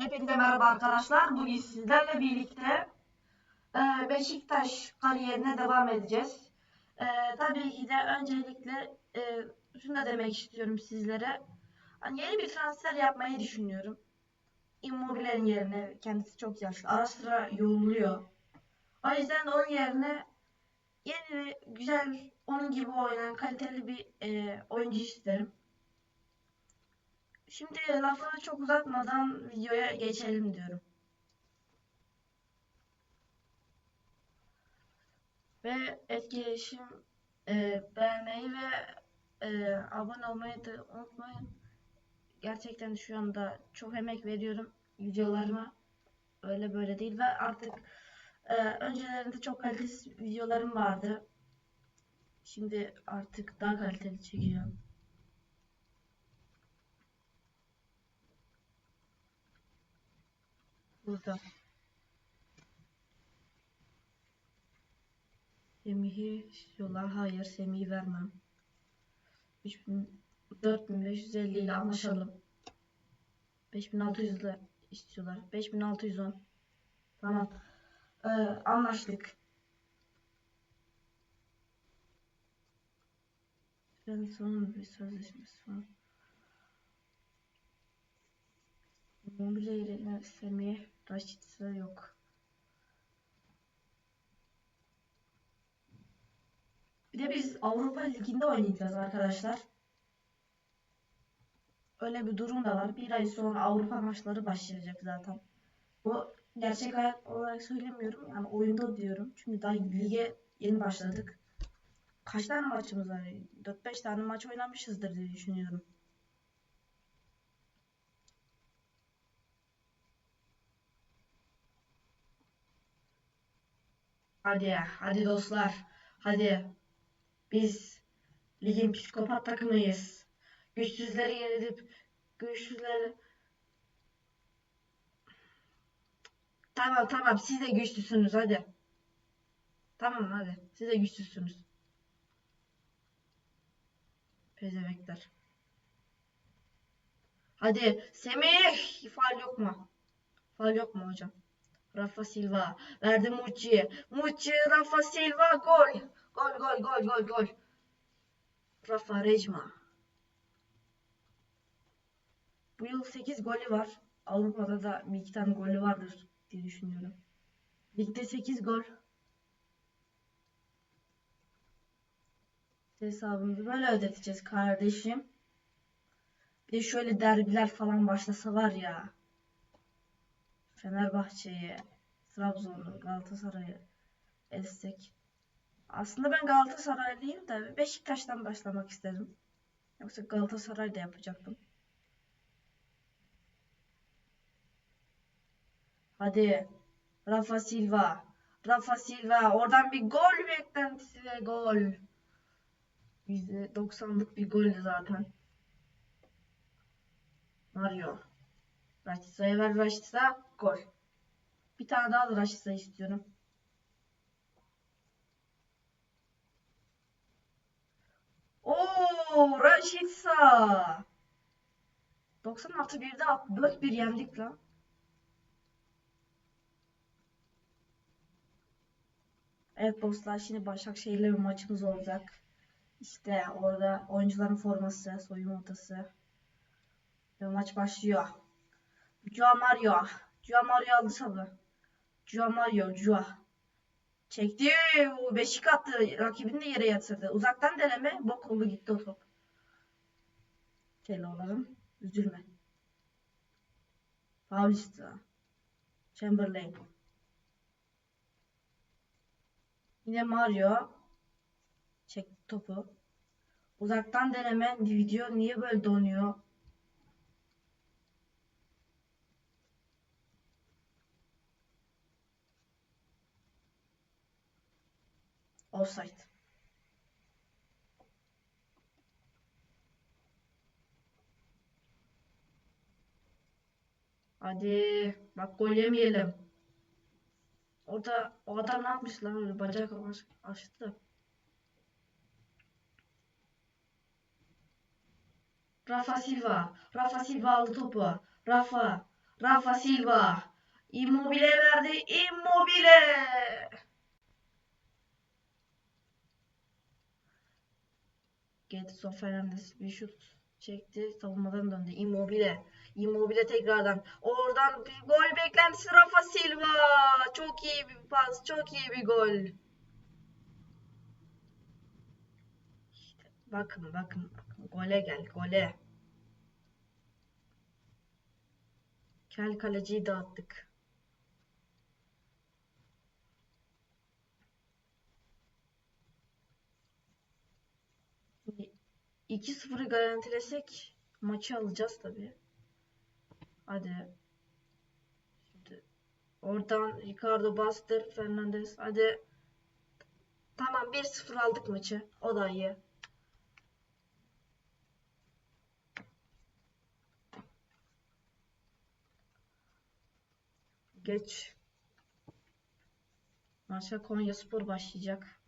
Hepinize merhaba arkadaşlar. Bugün sizlerle birlikte e, Beşiktaş kariyerine devam edeceğiz. E, tabii ki de öncelikle e, şunu da demek istiyorum sizlere. Hani yeni bir transfer yapmayı düşünüyorum. Immobile'nin yerine kendisi çok yaşlı. Ara sıra yoruluyor. O yüzden onun yerine yeni, güzel, onun gibi oynayan kaliteli bir oyuncu isterim. Şimdi lafı çok uzatmadan videoya geçelim diyorum. Ve etkileşim e, beğenmeyi ve e, abone olmayı da unutmayın. Gerçekten şu anda çok emek veriyorum videolarıma. Öyle böyle değil ve artık e, öncelerinde çok kalitesiz videolarım vardı. Şimdi artık daha kaliteli çekiyorum. Burada. Semih'i istiyorlar. Hayır, Semih'i vermem. 3000, 4550 ile anlaşalım. 5600 ile istiyorlar. 5610. Tamam. Ee, anlaştık. Ben sonun bir sözleşmesi var. Mobile ile Semih Raşit'se yok. Bir de biz Avrupa Ligi'nde oynayacağız arkadaşlar. Öyle bir durum da var. Bir ay sonra Avrupa maçları başlayacak zaten. Bu gerçek hayat olarak söylemiyorum. Yani oyunda diyorum. Çünkü daha lige yeni başladık. Kaç tane maçımız var? 4-5 tane maç oynamışızdır diye düşünüyorum. Hadi, hadi dostlar. Hadi. Biz ligin psikopat takımıyız. Güçsüzleri yenilip güçsüzleri... Tamam tamam siz de güçlüsünüz hadi. Tamam hadi. Siz de güçlüsünüz. Pezevekler. Hadi Semih! Faal yok mu? Faal yok mu hocam? Rafa Silva. Verdi Mucci. Mucci, Rafa Silva. Gol. Gol, gol, gol, gol, gol. Rafa Rejma. Bu yıl 8 golü var. Avrupa'da da bir iki tane golü vardır diye düşünüyorum. Ligde 8 gol. Hesabımızı böyle ödeteceğiz kardeşim. Bir şöyle derbiler falan başlasa var ya. Fenerbahçe'yi, Trabzon'u, Galatasaray'ı ezsek. Aslında ben Galatasaraylıyım da Beşiktaş'tan başlamak istedim. Yoksa Galatasaray da yapacaktım. Hadi. Rafa Silva. Rafa Silva. Oradan bir gol beklentisi ve gol. %90'lık bir gol zaten. Mario. Raşitsa'ya ver Raşitsa. Gol. Bir tane daha da Raşitsa istiyorum. Oo, Raşitsa. 96 1'de 4-1 yendik lan. Evet dostlar şimdi Başakşehir'le bir maçımız olacak. İşte orada oyuncuların forması, soyunma odası. Ve maç başlıyor. Joao Mario. Joao Mario aldı sabı. Joao Mario. Joao. Çekti. Beşik attı. Rakibini de yere yatırdı. Uzaktan deneme. Bok oldu gitti o top. Şöyle olalım. Üzülme. Paulista. Chamberlain. Yine Mario. Çek topu. Uzaktan deneme. Video niye böyle donuyor? Offside. Hadi bak gol yemeyelim. Orada o adam ne yapmış lan öyle bacak aç- açtı. Rafa Silva. Rafa Silva aldı topu. Rafa. Rafa Silva. Immobile verdi. Immobile. Gedson Fernandes bir şut çekti. Savunmadan döndü. Immobile. Immobile tekrardan. Oradan bir gol beklentisi Rafa Silva. Çok iyi bir pas. Çok iyi bir gol. İşte bakın bakın. Gole gel. Gole. Kel kaleciyi dağıttık. Şimdi 2-0'ı garantilesek maçı alacağız tabii. Hadi. Şimdi oradan Ricardo bastır Fernandes. Hadi. Tamam 1-0 aldık maçı. O da iyi. Geç. Maça Konyaspor başlayacak.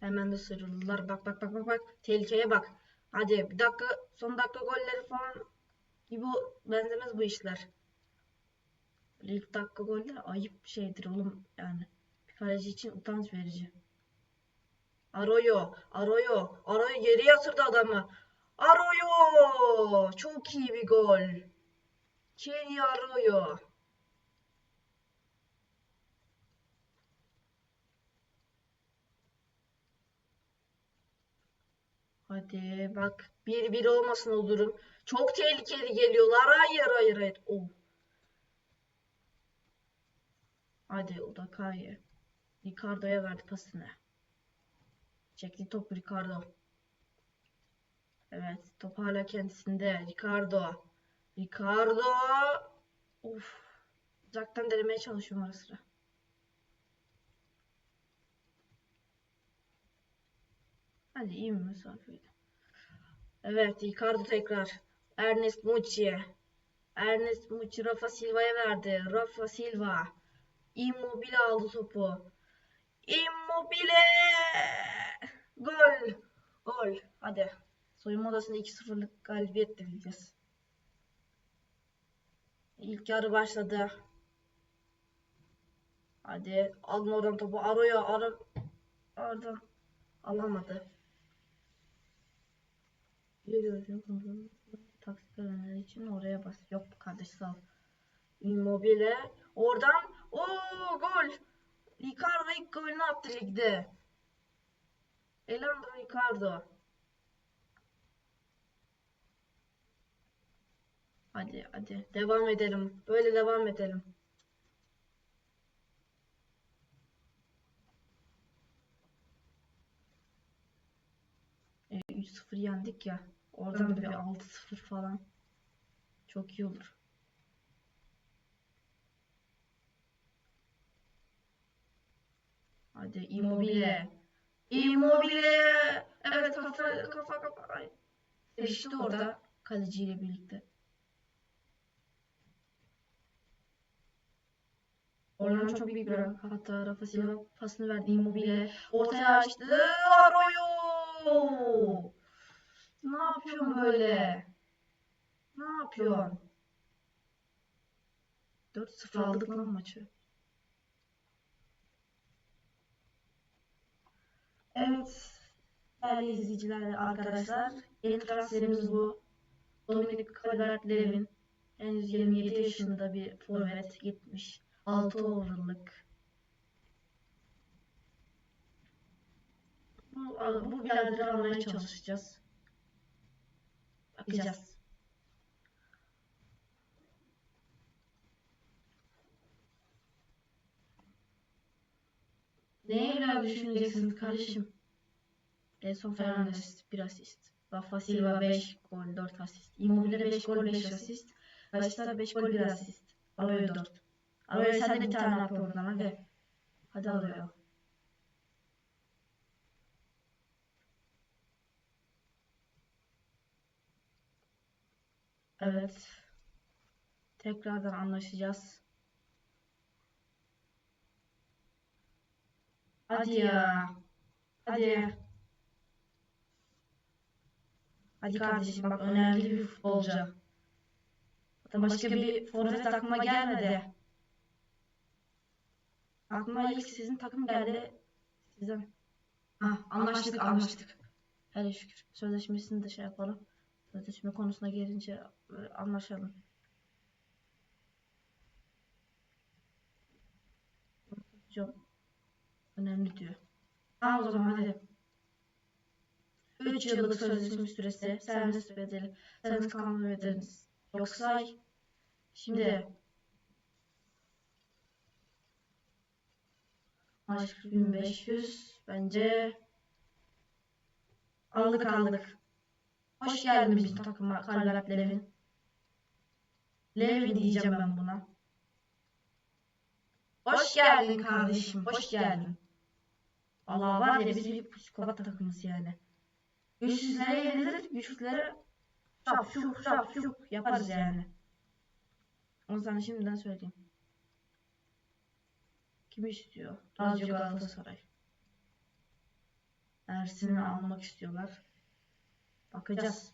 Hemen de sıyrıldılar. Bak bak bak bak bak. Tehlikeye bak. Hadi bir dakika son dakika golleri falan gibi benzemez bu işler. İlk dakika goller ayıp bir şeydir oğlum yani. Bir kaleci için utanç verici. Arroyo, Arroyo, Arroyo geri yatırdı adamı. Arroyo! Çok iyi bir gol. Kenny Arroyo. Hadi bak 1-1 olmasın o durum. Çok tehlikeli geliyorlar. Hayır hayır hayır. Oh. Hadi Udakaya. Ricardo'ya verdi pasını. Çekti topu Ricardo. Evet top hala kendisinde. Ricardo. Ricardo. Of. Uzaktan denemeye çalışıyorum ara sıra. Hadi iyi mi mesafeydi? Evet Ricardo tekrar. Ernest Muçi'ye. Ernest Muçi Rafa Silva'ya verdi. Rafa Silva. Immobile aldı topu. Immobile! Gol! Gol. Hadi. Soyunma odasında 2-0'lık galibiyet dileyeceğiz. İlk yarı başladı. Hadi alın oradan topu. Arıyor. Ara... Oradan alamadı. Geliyorum. Taktik öğrenleri için oraya bas. Yok kardeş sağ ol. Immobile. Oradan. o gol. Ricardo ilk golünü attı ligde. Elando Ricardo. Hadi hadi devam edelim. Böyle devam edelim. E, 3-0 yendik ya. Oradan da bir 6-0 falan. Çok iyi olur. Hadi Immobile. Immobile. Evet kafa kafa kafa. Ay. Seçti orada kaleciyle birlikte. Oradan çok büyük bir hata. Rafa Silva pasını verdi Immobile. Ortaya açtı. Arroyo. Ne yapıyorsun böyle? Ne yapıyorsun? 4-0 aldık lan maçı. Evet. Değerli izleyiciler arkadaşlar. Yeni transferimiz bu. Dominik Calvert-Lewin. Henüz 27 yaşında bir forvet gitmiş. 6 overall'lık. Bu, bu biraderi almaya çalışacağız. Bakacağız. Neye göre düşüneceksiniz kardeşim? Edson Fernandes 1 asist. Rafa Silva 5 gol 4 asist. Immobile 5 gol 5 asist. Raşit'a 5 gol 1 asist. Arroyo 4. Arroyo sen de bir tane yap oradan hadi. Hadi Arroyo. Evet. Tekrardan anlaşacağız. Hadi ya. Hadi. Hadi kardeşim bak önemli bir futbolcu. Zaten başka bir forvet aklıma gelmedi. Aklıma ilk sizin takım geldi. Sizden. Ha, anlaştık anlaştık. Hele şükür. Sözleşmesini de şey yapalım. Sözleşme konusuna gelince e, anlaşalım. Çok önemli diyor. Tamam o zaman hadi. 3 yıllık sözleşme süresi, serbest bedeli, serbest kalma bedeliniz yok say. Şimdi maaş 1500 bence aldık aldık. Hoş geldin bizim takıma Kalberap Levin. Levin diyeceğim ben buna. Hoş geldin kardeşim, hoş geldin. Allah var ya biz bir psikopat takımız yani. Güçsüzlere yenilir, güçlülere şap şup şap şup yaparız yani. Onu sana şimdiden söyleyeyim. Kim istiyor? Lazio Galatasaray. Ersin'i almak istiyorlar. Bakacağız.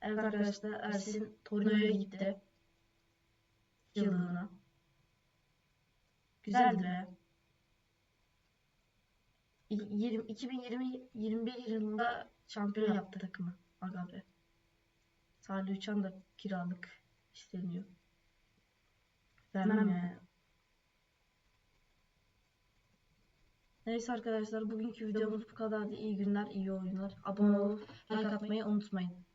Evet arkadaşlar Ersin Torino'ya gitti. Yıllığına. Güzeldi be. 20, 2020-21 yılında şampiyon yaptı takımı. Aga be. Salih Uçan da kiralık isteniyor. Vermem yani. Neyse arkadaşlar bugünkü videomuz bu kadardı. İyi günler, iyi oyunlar. Abone olup like atmayı unutmayın.